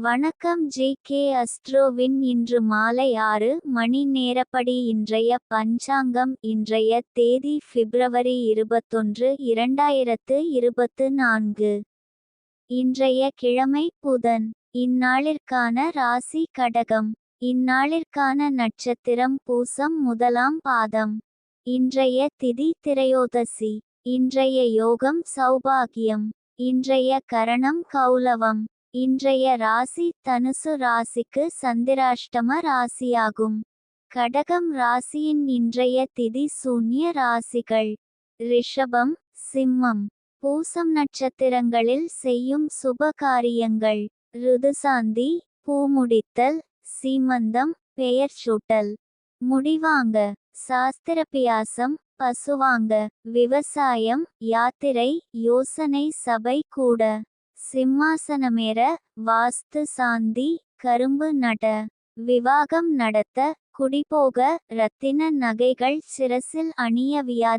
வணக்கம் J K அஸ்ட்ரோவின் இன்று மாலை ஆறு மணி நேரப்படி இன்றைய பஞ்சாங்கம் இன்றைய தேதி பிப்ரவரி இருபத்தொன்று இரண்டாயிரத்து இருபத்து நான்கு. இன்றைய கிழமை புதன். இந்நாளிற்கான ராசி கடகம். இந்நாளிற்கான நட்சத்திரம் பூசம் முதலாம் பாதம். இன்றைய திதி திரையோதசி. இன்றைய யோகம் சௌபாகியம். இன்றைய கரணம் கௌலவம் இன்றைய ராசி தனுசு ராசிக்கு சந்திராஷ்டம ராசியாகும். கடகம் ராசியின் இன்றைய திதி சூன்ய ராசிகள். ரிஷபம் சிம்மம். பூசம் நட்சத்திரங்களில் செய்யும் சுப காரியங்கள் ருதுசாந்தி பூமுடித்தல் சீமந்தம் பெயர் சூட்டல். முடிவாங்க. சாஸ்திரபியாசம் பசுவாங்க. விவசாயம் யாத்திரை யோசனை சபை கூட. சிம்மாசனமேற வாஸ்து சாந்தி கரும்பு நட விவாகம் நடத்த குடிபோக ரத்தின நகைகள் சிரசில் அணிய வியா